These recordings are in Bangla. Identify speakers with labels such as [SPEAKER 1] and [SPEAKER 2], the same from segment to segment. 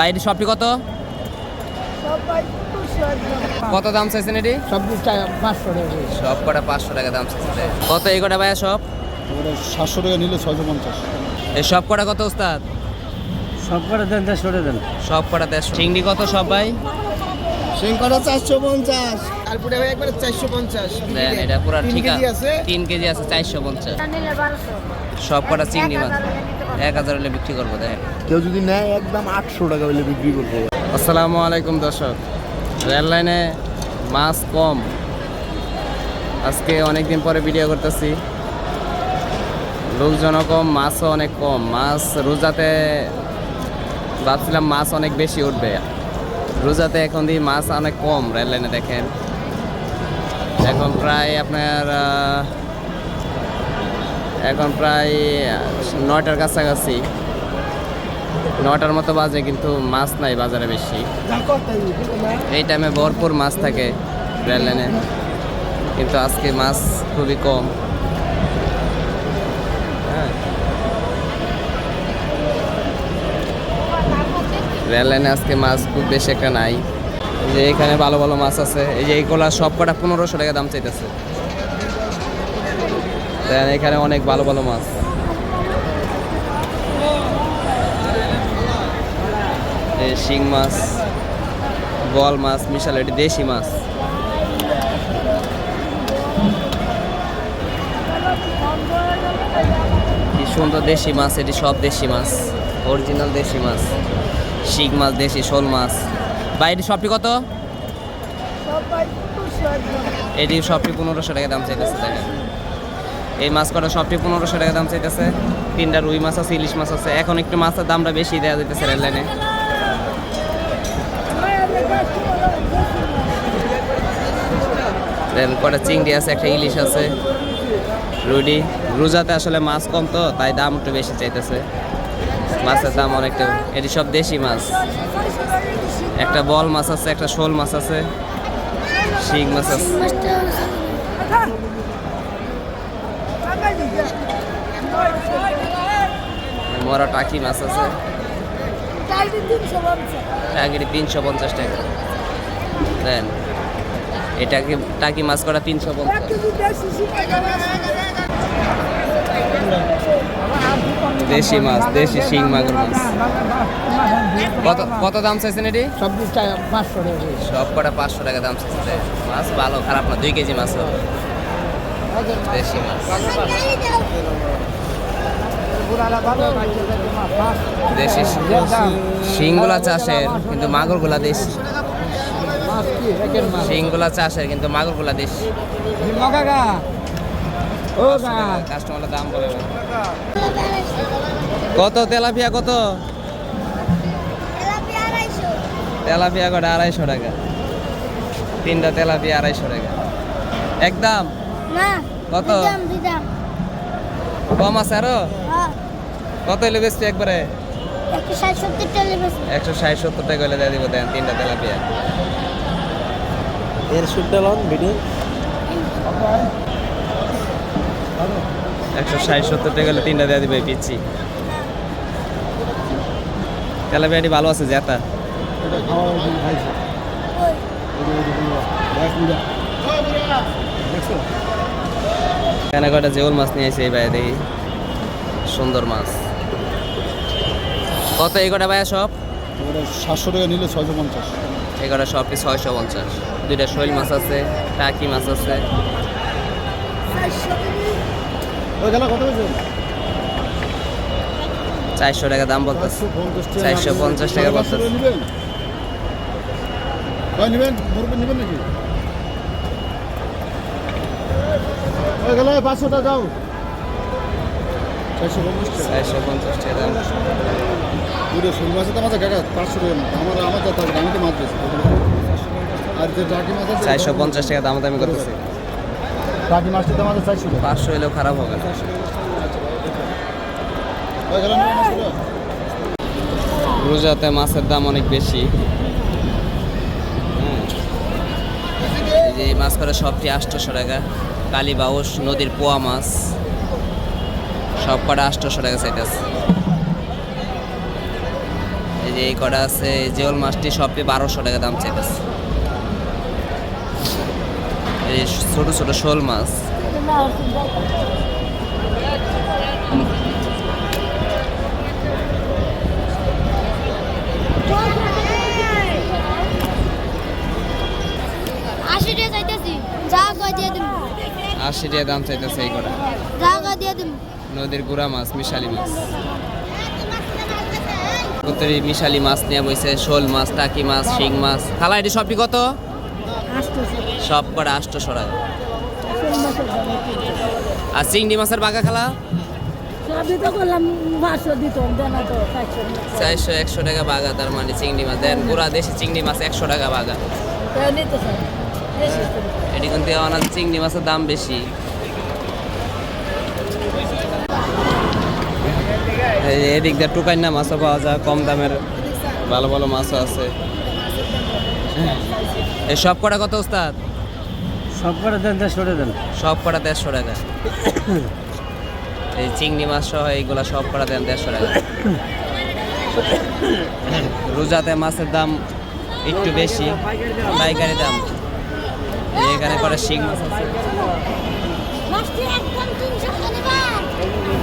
[SPEAKER 1] বাইরে সবটি কত? কত দাম চাইছেন এটি?
[SPEAKER 2] সব পাঁচশো টাকা
[SPEAKER 1] সব কটা পাঁচশো টাকা দাম কত এই কটা ভাইয়া সব?
[SPEAKER 2] সাতশো টাকা নিলে ছয়শো পঞ্চাশ।
[SPEAKER 1] এই সব কটা কত উস্তাদ
[SPEAKER 2] সব করে দেন দেড়শো টাকা দেন।
[SPEAKER 1] সব কটা দেশ চিংড়ি কত সব ভাই?
[SPEAKER 2] চারশো পঞ্চাশ। তারপরে একবারে চারশো পঞ্চাশ।
[SPEAKER 1] দেন এটা পুরো
[SPEAKER 2] তিন
[SPEAKER 1] ঠিক।
[SPEAKER 2] আছে?
[SPEAKER 1] তিন কেজি আছে চারশো পঞ্চাশ। সব কটা চিংড়ি মাছ। এক হাজার হলে বিক্রি করব দেখেন
[SPEAKER 2] কেউ যদি নেয় একদম আটশো টাকা হলে বিক্রি করব।
[SPEAKER 1] আসসালামু আলাইকুম দর্শক। রেল লাইনে মাছ কম। আজকে অনেক দিন পরে ভিডিও করতেছি। লোকজনও কম মাছও অনেক কম। মাছ রোজাতে ভাবছিলাম মাছ অনেক বেশি উঠবে। রোজাতে এখন দিয়ে মাছ অনেক কম রেল লাইনে দেখেন। এখন প্রায় আপনার এখন প্রায় নয়টার কাছাকাছি। নটার মতো বাজে কিন্তু মাছ নাই বাজারে বেশি। এই টাইমে ভরপুর মাছ থাকে রেল লাইনে। কিন্তু আজকে মাছ খুবই কম। রেল লাইনে আজকে মাছ খুব বেশি একটা নাই। যে এখানে ভালো ভালো মাছ আছে। এই যে এইগুলা সব কটা পনেরোশো টাকা দাম চাইতেছে। দেন এখানে অনেক ভালো ভালো মাছ। শিং মাছ বল মাছ মিশাল এটি দেশি মাছ। কি সুন্দর দেশি মাছ এটি সব দেশি মাছ অরিজিনাল দেশি মাছ। শিং মাছ দেশি শোল মাছ। বা এটি সবটি কত? এটি সবটি পনেরোশো টাকা দাম চাইতেছে দেখেন এই মাছ কটা সবটি পনেরোশো টাকা দাম চাইতেছে। তিনটা রুই মাছ আছে, ইলিশ মাছ আছে। এখন একটু মাছের দামটা বেশি দেওয়া যেতেছে রেল লাইনে। দেন কটা চিংড়ি আছে, একটা ইলিশ আছে। রুডি রোজাতে আসলে মাছ কম তো, তাই দাম একটু বেশি চাইতেছে। মাছের দাম অনেকটা, এটি সব দেশি মাছ। একটা বল মাছ আছে, একটা শোল মাছ আছে। শিং মাছ আছে। মরা টাকি মাছ আছে। টাকিটি তিনশো পঞ্চাশ টাকা। দেন কি টাকি মাছ করা তিনশো পঞ্চাশ। দেশি মাছ, দেশি শিং মাগুর মাছ। কত কত দাম চাইছেন এটি?
[SPEAKER 2] সব পাঁচশো টাকা
[SPEAKER 1] সব কটা পাঁচশো টাকা দাম চাইছে মাছ ভালো, খারাপ না, দুই কেজি মাছ হবে। দেশি মাছ। দেশি শিংগুলা চাষের কিন্তু মাগুরগুলা দেশি। শিংগুলা চাষের কিন্তু মাগুরগুলা দেশি। কাস্টমারের দাম বলে কত? তেলাপিয়া কত? তেলাপিয়া কটা? আড়াইশো টাকা। তিনটা তেলাপিয়া আড়াইশো টাকা। একদম কত? কম আছে আরও? কত এলে বেশি একবারে? একশো ষাট সত্তর টাকা হলে দিয়ে দিব দেন তিনটা তেলাপিয়া।
[SPEAKER 2] এর সুটটা লন ভিডিও
[SPEAKER 1] একশো ষাট সত্তর টাকা হলে তিনটা দিয়ে দিবে পিচ্ছি। তেলাপিয়াটি ভালো আছে জেতা এখানে কয়টা জেউল মাছ নিয়ে আসে এই বাইরে দেখি। সুন্দর মাছ। কত এই কটা ভাইয়া সব?
[SPEAKER 2] সাতশো টাকা নিলে ছয়শো পঞ্চাশ।
[SPEAKER 1] এই কটা সবটি ছয়শো পঞ্চাশ? দুইটা শৈল মাছ আছে টাকি মাছ আছে। চারশো টাকা দাম বলতেছে।
[SPEAKER 2] চারশো পঞ্চাশ টাকা
[SPEAKER 1] 450 টাকা বলতেছে।
[SPEAKER 2] নেবেন? ভাই নেবেন নাকি? ওই গেলে পাঁচশো টাকা দাও। চারশো পঞ্চাশ টাকা।
[SPEAKER 1] চারশো পঞ্চাশ টাকা। দাম
[SPEAKER 2] দুটো শোল মাছের দাম আছে কাকা পাঁচশো টাকা আমার আমার মাছ বেশি আর যে টাকি মাছ আছে
[SPEAKER 1] চারশো পঞ্চাশ টাকা দাম দামি করতেছে।
[SPEAKER 2] টাকি মাছটির দাম আছে চারশো টাকা।
[SPEAKER 1] পাঁচশো হলেও খারাপ হবে না। রোজাতে মাছের দাম অনেক বেশি। হ্যাঁ। এই মাছ করে সবটি আটশোশো টাকা। কালীবাউস নদীর পোয়া মাছ। সব কটা আটশোশো টাকা চাইতেছে এই যে এই কটা আছে এই জিওল মাছটি সবই বারোশো টাকা দাম চাইতেছে এই ছোট ছোট শোল মাছ।
[SPEAKER 3] আশি টাকা
[SPEAKER 1] দাম। চাইতেছে এই কটা।
[SPEAKER 3] দিয়ে
[SPEAKER 1] নদীর গুড়া মাছ মিশালি মাছ। কতরি মিশালি মাছ নিয়ে বইছে শোল মাছ টাকি মাছ শিং মাছ। খালা এটি সবই কত? সব কটা আষ্ট টাকা। আর চিংড়ি মাছের বাগা খালা?
[SPEAKER 4] চারশো।
[SPEAKER 1] একশো টাকা বাগা তার মানে চিংড়ি মাছ। দেন পুরা দেশি চিংড়ি মাছ একশো টাকা বাগা
[SPEAKER 4] বেশি করে।
[SPEAKER 1] এটি কিন্তু চিংড়ি মাছের দাম বেশি। এদিক দিয়ে টুকাইনা মাছও পাওয়া যায় কম দামের ভালো ভালো মাছও আছে। এই সব কটা কত ওস্তাদ?
[SPEAKER 5] সব করে দেন দেড়শো দেন।
[SPEAKER 1] সব কটা দেড়শো টাকা। এই চিংড়ি মাছ সহ এইগুলা সব কটা দেন দেড়শো টাকা। রোজাতে মাছের দাম একটু বেশি পাইকারি দাম। এখানে করে শিং মাছ আছে
[SPEAKER 3] মাছটি একদম তিনশো টাকা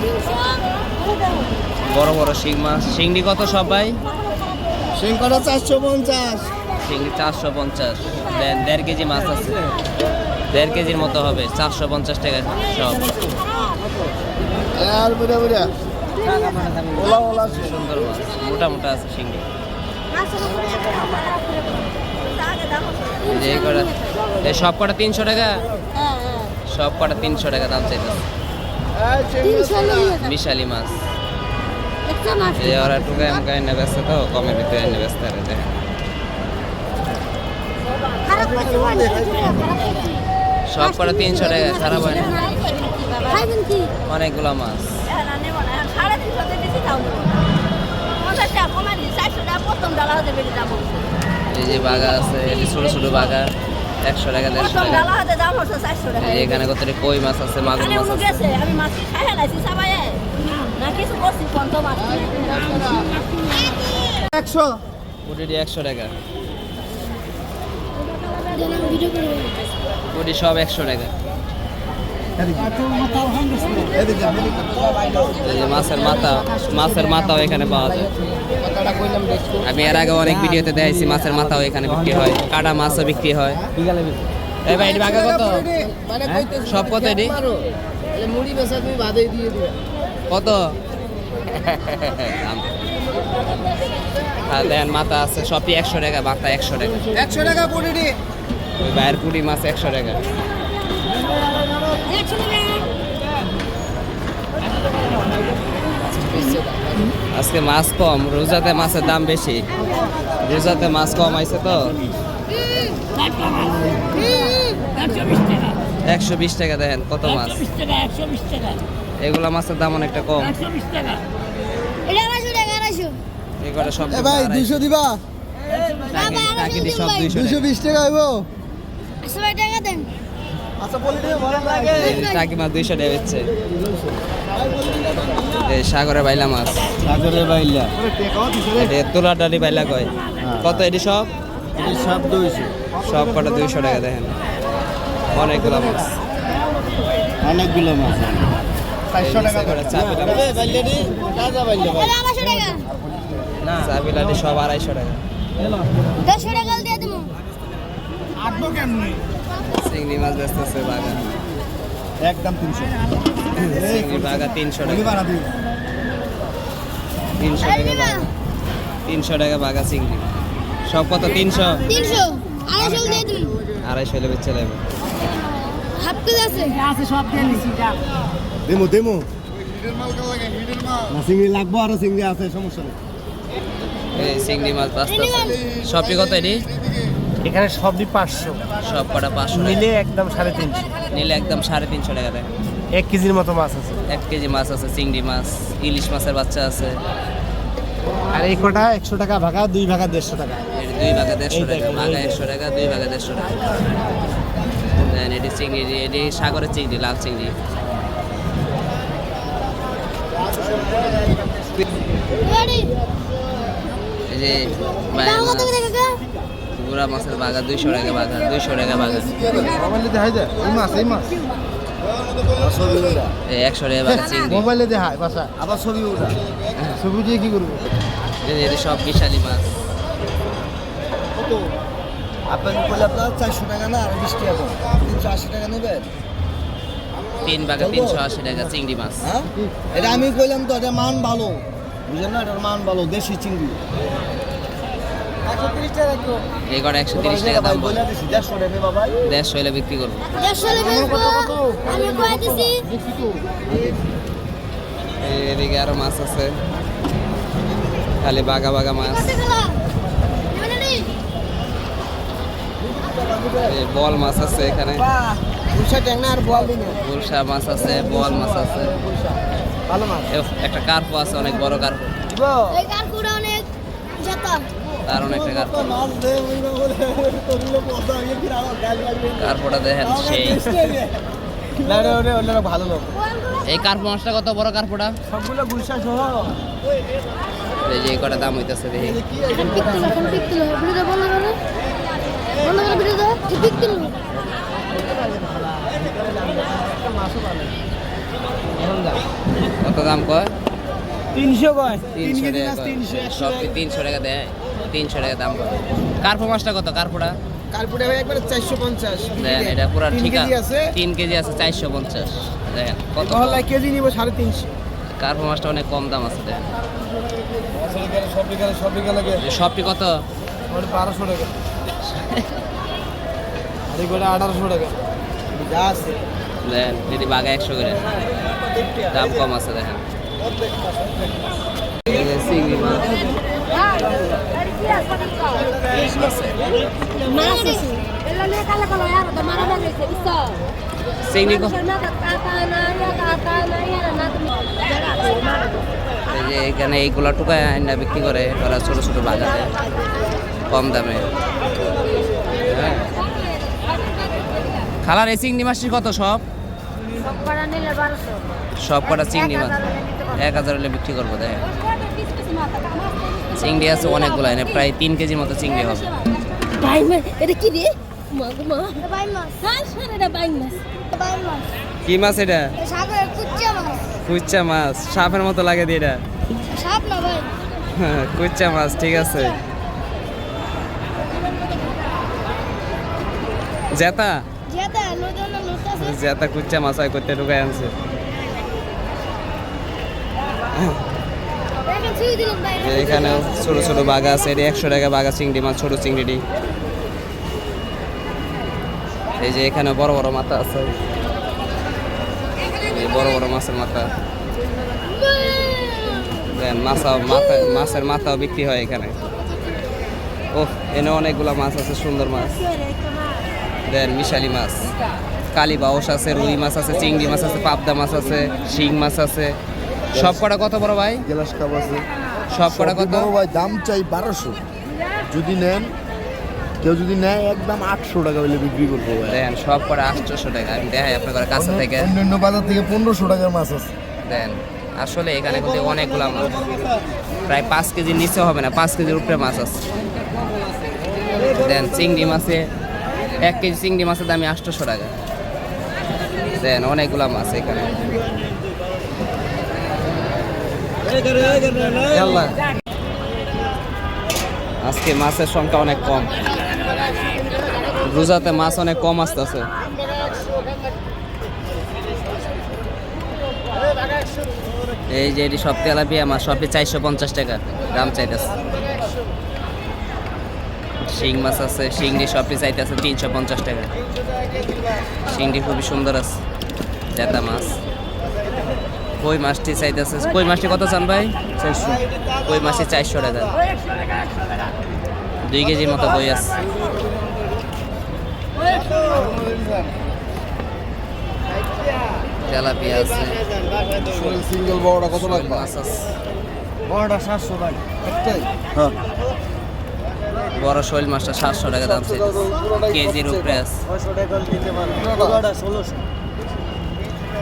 [SPEAKER 3] তিনশো
[SPEAKER 1] বড় বড় শিং মাছ। শিংড়ি কত সবাই?
[SPEAKER 2] সিংকটা চারশো পঞ্চাশ।
[SPEAKER 1] চিংড়ি চারশো পঞ্চাশ। দেন দেড় কেজি মাছ আছে। দেড় কেজির মতো হবে চারশো পঞ্চাশ টাকা সব।
[SPEAKER 2] আর বুড়া বুড়া ওলা ওলা।
[SPEAKER 1] সুন্দর মাছ মোটা মোটা আছে শিংড়ি। সব কটা তিনশো টাকা? সব কটা তিনশো টাকা দাম চাইতেছে। বিশালি মাছ। এই ওরা টুকায় আমাকে এনে ব্যস্ত তো কমের ভিতরে এনে ব্যস্ত আর দেখেন।
[SPEAKER 3] খারাপ করছি বল খারাপ করছি।
[SPEAKER 1] সব কটা তিনশো টাকা খারাপ হয় না অনেকগুলো মাছ। এই যে বাগা আছে এই ছোট ছোট বাগা। একশো টাকা দেড়শো টাকা। এখানে কত কই মাছ আছে? মাগুর মাছ আছে।
[SPEAKER 4] আমি মাছ খাই হেলাইছি সবাই না কিছু করছি পন্ত মাছ।
[SPEAKER 2] একশো।
[SPEAKER 1] টাকা। সব একশো টাকা। মাছের মাথা মাছের মাথাও এখানে পাওয়া যায়। আমি এর আগে অনেক ভিডিওতে দেখাইছি মাছের মাথাও এখানে বিক্রি হয় কাটা মাছও বিক্রি হয়। এই ভাই এটি বাগা কত? হ্যাঁ? সব কত এটি?
[SPEAKER 2] মুড়ি বেচা তুমি বাদে দিয়ে দিবে।
[SPEAKER 1] কত। দেন মাথা আছে সবই একশো টাকা মাথা একশো টাকা।
[SPEAKER 2] একশো টাকা
[SPEAKER 1] ওই বাইরের পুরি মাছ একশো টাকা
[SPEAKER 3] একশো টাকা
[SPEAKER 1] আজকে মাছ কম রোজাতে মাছের দাম বেশি। রোজাতে মাছ কম আইছে তো? একশো বিশ টাকা দেখেন কত মাছ? এগুলা মাছের দাম অনেকটা কম। এগুলো সব
[SPEAKER 2] ভাই দুশো দিবা?
[SPEAKER 1] সব দুইশো
[SPEAKER 2] দুশো বিশ টাকা হইব?
[SPEAKER 3] টাকা দেন।
[SPEAKER 1] টাকি মাছ দুইশো টাকা বেচছে? এই সাগরের বাইলা মাছ।
[SPEAKER 5] সাগরে বাইলা।
[SPEAKER 1] এটি তোলা ডালি বাইলা কয়? কত এটি সব?
[SPEAKER 5] সব দুইশো।
[SPEAKER 1] সব কটা দুইশো টাকা দেখেন। অনেকগুলো মাছ।
[SPEAKER 5] অনেকগুলো মাছ।
[SPEAKER 2] চারশো টাকা
[SPEAKER 1] করে। চাপিলা মাছ।
[SPEAKER 3] এটা আড়াইশো টাকা।
[SPEAKER 1] চাবিলাটি সব আড়াইশো টাকা।
[SPEAKER 3] দেবো
[SPEAKER 1] চিংড়ি মাছ বেচতেছে বাগা
[SPEAKER 2] একদম তিনশো।
[SPEAKER 1] চিংড়ি বাগা তিনশো টাকা। তিনশো টাকা তিনশো টাকা বাগা চিংড়ি। সব কত? তিনশো?
[SPEAKER 3] তিনশো। আড়াইশো
[SPEAKER 1] হলে বেচে যাবে
[SPEAKER 3] হাফ আছে।
[SPEAKER 4] আছে সব দিয়ে
[SPEAKER 2] দেমো দেমো। চিংড়ি লাগবো আরও চিংড়ি আছে সমস্যা নেই।
[SPEAKER 1] এই চিংড়ি মাছ বাঁচতেছে সবই কত এটি?
[SPEAKER 5] এখানে সবই পাঁচশো।
[SPEAKER 1] সব কটা পাঁচশো
[SPEAKER 5] নিলে একদম সাড়ে তিনশো।
[SPEAKER 1] নিলে একদম সাড়ে তিনশো টাকা দেয়।
[SPEAKER 5] এক কেজির মতো মাছ আছে।
[SPEAKER 1] এক কেজি মাছ আছে চিংড়ি মাছ ইলিশ মাছের বাচ্চা আছে।
[SPEAKER 5] আর এই কটা একশো টাকা ভাগা দুই ভাগা দেড়শো টাকা।
[SPEAKER 1] দুই ভাগা দেড়শো টাকা ভাগা একশো টাকা দুই ভাগা দেড়শো টাকা। এটি চিংড়ি এটি সাগরের চিংড়ি লাল চিংড়ি। এই যে গুড়া মাছের বাগা দুইশো টাকা বাগা দুইশো টাকা বাগা একশো টাকা বাগা চিংড়ি।
[SPEAKER 5] মোবাইলে বাসা
[SPEAKER 2] আবার ছবি
[SPEAKER 5] ছবি দিয়ে কি করব?
[SPEAKER 1] সব বিশালি মাছ।
[SPEAKER 2] কত? আপনার বলে আপনার চারশো টাকা না আর বিশ টাকা তিনশো আশি টাকা নেবেন
[SPEAKER 1] তিন তিনশো আশি টাকা চিংড়ি মাছ।
[SPEAKER 2] হ্যাঁ? এটা আমি কইলাম তো এটা মান ভালো। বুঝলেন না? এটার মান ভালো দেশি চিংড়ি।
[SPEAKER 1] এই কটা একশো তিরিশ টাকা দাম
[SPEAKER 2] দেড়শো টাকা
[SPEAKER 1] হলে বিক্রি করব। এদিকে আরও মাছ আছে। খালি বাগা বাগা মাছ। বল মাছ আছে এখানে। গুলশা মাছ আছে বল মাছ আছে। একটা কার্পো আছে অনেক বড় কার্পো।
[SPEAKER 3] এই কানকুড়া অনেক জেতা
[SPEAKER 1] তার অনেকটা কার্পো
[SPEAKER 2] মাছ দে বলে তোগুলো পয়সা আমি কি আর গাল লাগবে
[SPEAKER 1] কার্পোটা দেখেন সেই।
[SPEAKER 2] ভালো লোক
[SPEAKER 1] এই কার্পো মাছটা কত বড় কার্পোটা?
[SPEAKER 2] সবগুলো গুলশা সহ
[SPEAKER 1] এই যে কটা দাম হইতেছে দেখি। কত দাম কয়?
[SPEAKER 2] তিনশো কয়।
[SPEAKER 1] তিনশো টাকা সব তিনশো টাকা দেয়? তিনশো টাকা দাম কয় কার্পো মাছটা কত? কার্পোটা?
[SPEAKER 2] কালপুরে ভাই একবারে চারশো পঞ্চাশ।
[SPEAKER 1] দেখেন এটা পুরো ঠিক।
[SPEAKER 2] আছে।
[SPEAKER 1] তিন কেজি আছে চারশো পঞ্চাশ। দেখেন কত?
[SPEAKER 2] কেজি নিব সাড়ে তিনশো।
[SPEAKER 1] কার্পো মাছটা অনেক কম দাম আছে দেখেন সবটি কত?
[SPEAKER 2] বারোশো টাকা। আর আঠারোশো টাকা। যা আছে।
[SPEAKER 1] দেখেন যদি বাঘা একশো করে। দাম কম আছে দেখেন চিংড়ি মাছ। এখানে এইগুলা টুকায় আইনা বিক্রি করে ওরা ছোট ছোট বাজারে কম দামে। হ্যাঁ। খালার এই চিংড়ি মাছটি কত সব?
[SPEAKER 4] সব
[SPEAKER 1] কটা চিংড়ি মাছ। এক হাজার হলে বিক্রি করব দেখেন চিংড়ি আছে অনেকগুলো এনে প্রায় তিন কেজির মতো চিংড়ি হবে।
[SPEAKER 4] ভাই মাছ এটা কি রে?
[SPEAKER 1] কি মাছ এটা?
[SPEAKER 3] কুচ্চা মাছ
[SPEAKER 1] সাপের মতো লাগে দিয়ে এটা।
[SPEAKER 3] সাপ না ভাই
[SPEAKER 1] কুচ্চা মাছ ঠিক আছে। জেতা?
[SPEAKER 3] জেতা
[SPEAKER 1] কুচ্চা মাছ হয় করতে ঢুকাই আনছে
[SPEAKER 3] দেখেন ছুঁই দিলাম ভাই
[SPEAKER 1] যে এখানে ছোট ছোট বাগা আছে, এটি একশো টাকা বাগা চিংড়ি মাছ, ছোট চিংড়িটি এই যে এখানে বড় বড় মাথা আছে। বড় বড় মাছের মাথা। মাছা মাথা, মাছের মাথাও বিক্রি হয় এখানে। ও এনে অনেকগুলা মাছ আছে, সুন্দর মাছ। দেন মিশালি মাছ। কালী বাউস আছে, রুই মাছ আছে, চিংড়ি মাছ আছে, পাবদা মাছ আছে, শিং মাছ আছে। সব কটা কত বড় ভাই?
[SPEAKER 2] গ্লাস কাপ আছে।
[SPEAKER 1] সব কটা কত?
[SPEAKER 2] বড় ভাই দাম চাই বারোশো। যদি নেন কেউ যদি নেয় একদম আটশো টাকা হলে বিক্রি করব
[SPEAKER 1] দেন সব কটা আটশোশো টাকা। আমি দেখাই আপনার কাছে থেকে।
[SPEAKER 2] অন্যান্য বাজার থেকে পনেরোশো টাকার মাছ আছে।
[SPEAKER 1] দেন আসলে এখানে কিন্তু অনেকগুলো মাছ। প্রায় পাঁচ কেজির নিচে হবে না পাঁচ কেজির উপরে মাছ আছে। দেন চিংড়ি মাছে এক কেজি চিংড়ি মাছের দামই আটশোশো টাকা। দেন অনেকগুলো মাছ এখানে। আজকে মাছের সংখ্যা অনেক কম। রোজাতে মাছ অনেক কম আসতেছে। এই যে এটি সব তেলাপিয়া মাছ, সবই চারশো পঞ্চাশ টাকা দাম চাইতেছে। শিং মাছ আছে, শিংড়ি সবটি চাইতেছে তিনশো পঞ্চাশ টাকা। শিংড়ি খুবই সুন্দর আছে জেতা মাছ। কই মাছটি চাইতেছে? কই মাছটি কত চান ভাই? চারশো। কই মাছটি চারশো টাকা? দুই কেজির মতো কই আছে? তেলাপিয়া আছে।
[SPEAKER 2] সিঙ্গেল বড়টা কত লাগবে? বড়টা সাতশো টাকা। একটাই? হ্যাঁ।
[SPEAKER 1] বড় শৈল মাছটা সাতশো টাকা দাম কেজির উপরে আছে।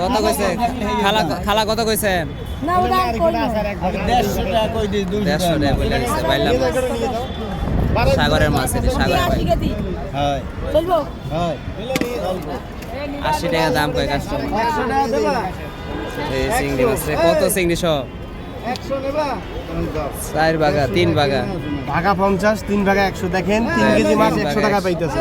[SPEAKER 1] কত কইছে? খালা খালা কত কইছেন
[SPEAKER 4] না ওটা আর কই না।
[SPEAKER 5] আমি দেড়শো টাকা কই দিই দুইশো
[SPEAKER 1] দেড়শো টাকা। বলে দিচ্ছে বাইলাম সাগরের মাছ সাগরের
[SPEAKER 4] আশি
[SPEAKER 1] টাকা দাম কয় কাস্টমার চিংড়ি মাছ কত চিংড়ি সব? চার বাগা তিন বাগা
[SPEAKER 2] ভাগা পঞ্চাশ তিন ভাগা একশো। দেখেন তিন
[SPEAKER 1] হ্যাঁ,
[SPEAKER 2] কেজি মাছ একশো টাকা পাইতেছে।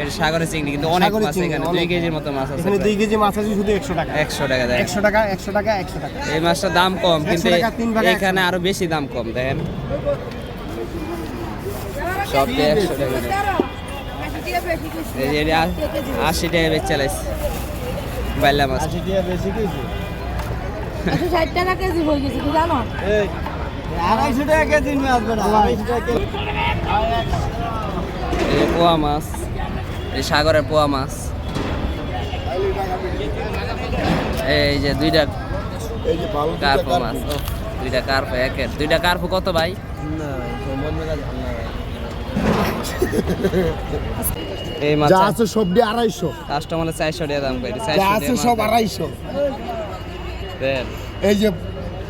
[SPEAKER 1] এটা সাগরের চিংড়ি কিন্তু অনেক মাছ এখানে। দুই কেজির মতো মাছ আছে
[SPEAKER 2] এখানে দুই কেজি মাছ আছে শুধু একশো টাকা।
[SPEAKER 1] একশো টাকা দেয়
[SPEAKER 2] একশো টাকা একশো টাকা একশো টাকা।
[SPEAKER 1] এই মাছটার দাম কম কিন্তু
[SPEAKER 2] টাকা,
[SPEAKER 1] এখানে আরও বেশি দাম কম দেখেন। সব দিয়ে একশো টাকা এই যে টাকা বেচ চালাইছে। বাইলা মাছ।
[SPEAKER 5] আশি টাকা বেশি কিছু
[SPEAKER 4] একশো ষাট টাকা কেজি হয়ে গেছে কি জানো?
[SPEAKER 5] এই আড়াইশো টাকা কেজি মাছ বেড়া আড়াইশো টাকা কেজি
[SPEAKER 1] এই পোয়া মাছ। সাগরের পোয়া মাছ। এই যে দুইটা কার্পো মাছ। দুইটা কার্পো একের। দুইটা কার্পো কত ভাই? এই মাছ
[SPEAKER 2] আছে সব দিয়ে আড়াইশো।
[SPEAKER 1] কাস্টমার চারশো টাকা দাম করে
[SPEAKER 2] আছে সব আড়াইশো। এই যে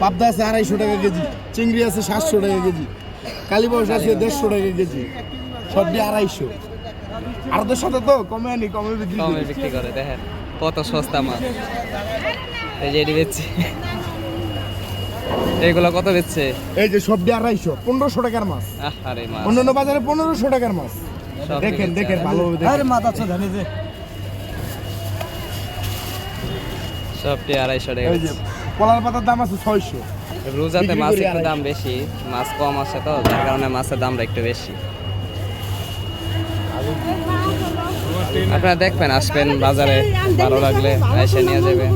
[SPEAKER 2] পাবদা আছে আড়াইশো টাকা কেজি চিংড়ি আছে সাতশো টাকা কেজি কালীবাস আছে দেড়শো টাকা কেজি সব দিয়ে আড়াইশো। আর সাথে তো কমে আনি কমে বিক্রি
[SPEAKER 1] কমে বিক্রি করে দেখেন কত সস্তা মাছ এই যে এটি বেচছে এইগুলো কত বেচছে
[SPEAKER 2] এই যে সব দিয়ে আড়াইশো পনেরোশো টাকার মাছ।
[SPEAKER 1] আহ আরে মাছ।
[SPEAKER 2] অন্যান্য বাজারে পনেরোশো টাকার মাছ।
[SPEAKER 1] সব
[SPEAKER 2] দেখেন দেখেন দেখেন।
[SPEAKER 5] আরে মাথা ছো জানি যে।
[SPEAKER 1] সবটি আড়াইশো টাকা
[SPEAKER 2] এই যে কলার পাতার দাম আছে ছয়শো।
[SPEAKER 1] রোজাতে মাছ একটু দাম বেশি মাছ কম আছে তো যার কারণে মাছের দামটা একটু বেশি। আপনারা দেখবেন আসবেন বাজারে ভালো লাগলে এসে নিয়ে যাবেন